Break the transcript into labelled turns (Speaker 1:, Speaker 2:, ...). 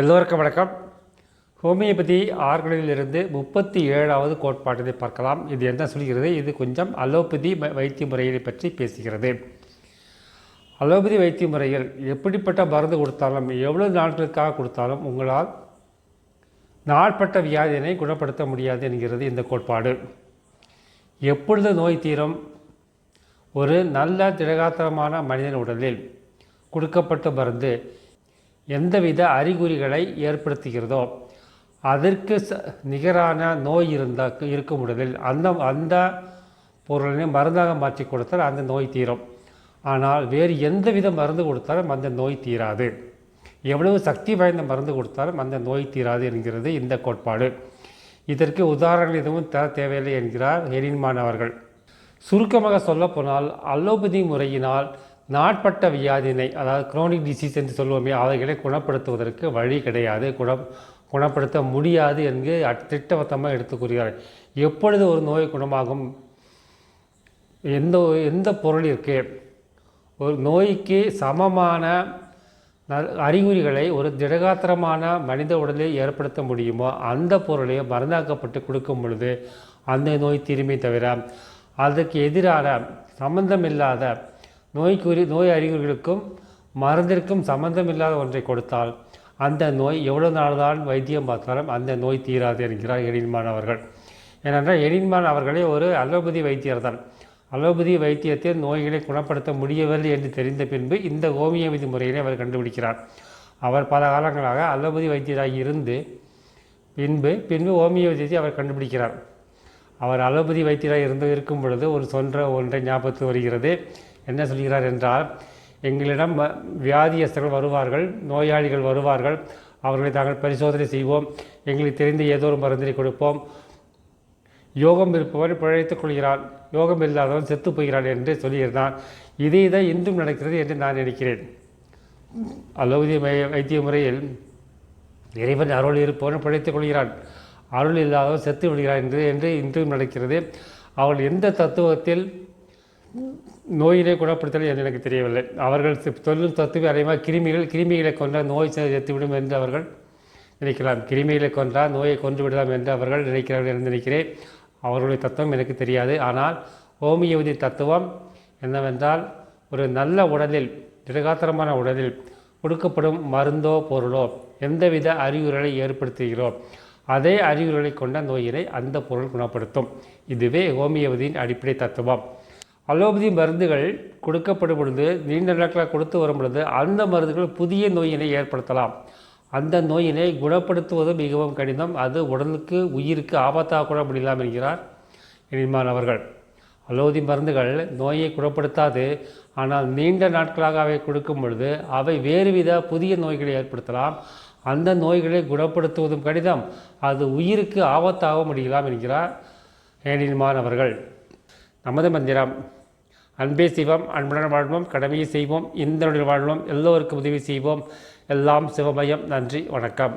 Speaker 1: எல்லோருக்கும் வணக்கம். ஹோமியோபதி ஆர்கனிலிருந்து முப்பத்தி ஏழாவது கோட்பாட்டினை பார்க்கலாம். இது என்ன சொல்கிறது? இது கொஞ்சம் அலோபதி வைத்திய முறையை பற்றி பேசுகிறது. அலோபதி வைத்திய முறையில் எப்படிப்பட்ட மருந்து கொடுத்தாலும் எவ்வளவு நாட்களுக்காக கொடுத்தாலும் உங்களால் நாட்பட்ட வியாதியினை குணப்படுத்த முடியாது என்கிறது இந்த கோட்பாடு. எப்பொழுது நோய் தீரும்? ஒரு நல்ல திடகாத்திரமான மனிதன் உடலில் கொடுக்கப்பட்ட மருந்து எந்தவித அறிகுறிகளை ஏற்படுத்துகிறதோ அதற்கு ச நிகரான நோய் இருந்தால் இருக்கும் உடலில் அந்த அந்த பொருளினை மருந்தாக மாற்றி கொடுத்தால் அந்த நோய் தீரும். ஆனால் வேறு எந்தவித மருந்து கொடுத்தாலும் அந்த நோய் தீராது. எவ்வளவு சக்தி வாய்ந்த மருந்து கொடுத்தாலும் அந்த நோய் தீராது என்கிறது இந்த கோட்பாடு. இதற்கு உதாரணங்கள் எதுவும் தர தேவையில்லை என்கிறார் ஹெரின்மான் அவர்கள். சுருக்கமாக சொல்லப்போனால் அலோபதி முறையினால் நாட்பட்ட வியாதினை அதாவது குரோனிக் டிசீஸ் என்று சொல்லுவோமே அவைகளை குணப்படுத்துவதற்கு வழி கிடையாது. குணம் குணப்படுத்த முடியாது என்று திட்டவட்டமாக எடுத்து கூறுகிறார் எப்பொழுது ஒரு நோய் குணமாகும்? எந்த எந்த பொருளிற்கு? ஒரு நோய்க்கு சமமான அறிகுறிகளை ஒரு திடகாத்திரமான மனித உடலில் ஏற்படுத்த முடியுமோ அந்த பொருளை மருந்தாக்கப்பட்டு கொடுக்கும் பொழுது அந்த நோய் திரும்பி தவிர அதற்கு எதிரான சம்பந்தமில்லாத நோய்க்குறி நோய் அறிகுறிகளுக்கும் மருந்திற்கும் சம்பந்தமில்லாத ஒன்றை கொடுத்தால் அந்த நோய் எவ்வளோ நாள்தான் வைத்தியம் பார்த்தாலும் அந்த நோய் தீராது என்கிறார் எழின்மான் அவர்கள். ஏனென்றால் எழின்மான் அவர்களே ஒரு அலோபதி வைத்தியர் தான் அலோபதி வைத்தியத்தில் நோய்களை குணப்படுத்த முடியவில்லை என்று தெரிந்த பின்பு இந்த ஹோமியோபதி முறையினை அவர் கண்டுபிடிக்கிறார். அவர் பல காலங்களாக அலோபதி வைத்தியராக இருந்து பின்பு பின்பு ஹோமியோபதியை அவர் கண்டுபிடிக்கிறார். அவர் அலோபதி வைத்தியராக இருந்து இருக்கும் பொழுது ஒரு சொல்கிற ஒன்றை ஞாபகத்து வருகிறது. என்ன சொல்கிறார் என்றால் எங்களிடம் வியாதியஸ்தர்கள் வருவார்கள் நோயாளிகள் வருவார்கள் அவர்களை தாங்கள் பரிசோதனை செய்வோம் எங்களுக்கு தெரிந்த ஏதோ ஒரு மருந்தினை கொடுப்போம். யோகம் இருப்பவன் பிழைத்துக் கொள்கிறான் யோகம் இல்லாதவன் செத்து போகிறான் என்று சொல்லியிருந்தான். இதே தான் இன்றும் நடக்கிறது என்று நான் நினைக்கிறேன். அலோபதி வைத்திய முறையில் இறைவன் அருள் இருப்பவன் பிழைத்துக் கொள்கிறான். அருள் இல்லாதவன் செத்து விடுகிறார் என்று என்று இன்றும் நடக்கிறது. அவள் எந்த தத்துவத்தில் நோயினை குணப்படுத்தல் என்று எனக்கு தெரியவில்லை. அவர்கள் தொழில் சொல்லும் தத்துவம் அதிகமாக கிருமிகள் கிருமிகளை கொண்ட நோய் செத்துவிடும் என்று அவர்கள் நினைக்கலாம். கிருமிகளை கொன்றால் நோயை கொன்று விடலாம் என்று அவர்கள் நினைக்கிறார்கள் என்று நினைக்கிறேன். அவர்களுடைய தத்துவம் எனக்கு தெரியாது. ஆனால் ஹோமியோபதி தத்துவம் என்னவென்றால் ஒரு நல்ல உடலில் திடகாத்திரமான உடலில் கொடுக்கப்படும் மருந்தோ பொருளோ எந்தவித அறிகுறிகளை ஏற்படுத்துகிறோம் அதே அறிகுறிகளை கொண்ட நோயினை அந்த பொருள் குணப்படுத்தும். இதுவே ஹோமியோபதியின் அடிப்படை தத்துவம். அலோபதி மருந்துகள் கொடுக்கப்படும் பொழுது நீண்ட நாட்களாக கொடுத்து வரும் பொழுது அந்த மருந்துகள் புதிய நோயினை ஏற்படுத்தலாம். அந்த நோயினை குணப்படுத்துவது மிகவும் கடினம். அது உடலுக்கு உயிருக்கு ஆபத்தாக கூட முடியலாம் என்கிறார் இனிமான் அவர்கள் அலோதி மருந்துகள் நோயை குணப்படுத்தாது. ஆனால் நீண்ட நாட்களாக அவை கொடுக்கும் பொழுது அவை வேறுவித புதிய நோய்களை ஏற்படுத்தலாம். அந்த நோய்களை குணப்படுத்துவதும் கடிதம். அது உயிருக்கு ஆபத்தாக முடியலாம் என்கிறார் ஏனில்மான் அவர்கள். நமது மந்திரம் அன்பே சிவம் அன்புடன் வாழ்வோம் கடமையை செய்வோம் இந்தனுடன் வாழ்வோம் எல்லோருக்கும் உதவி செய்வோம். எல்லாம் சிவமயம். நன்றி வணக்கம்.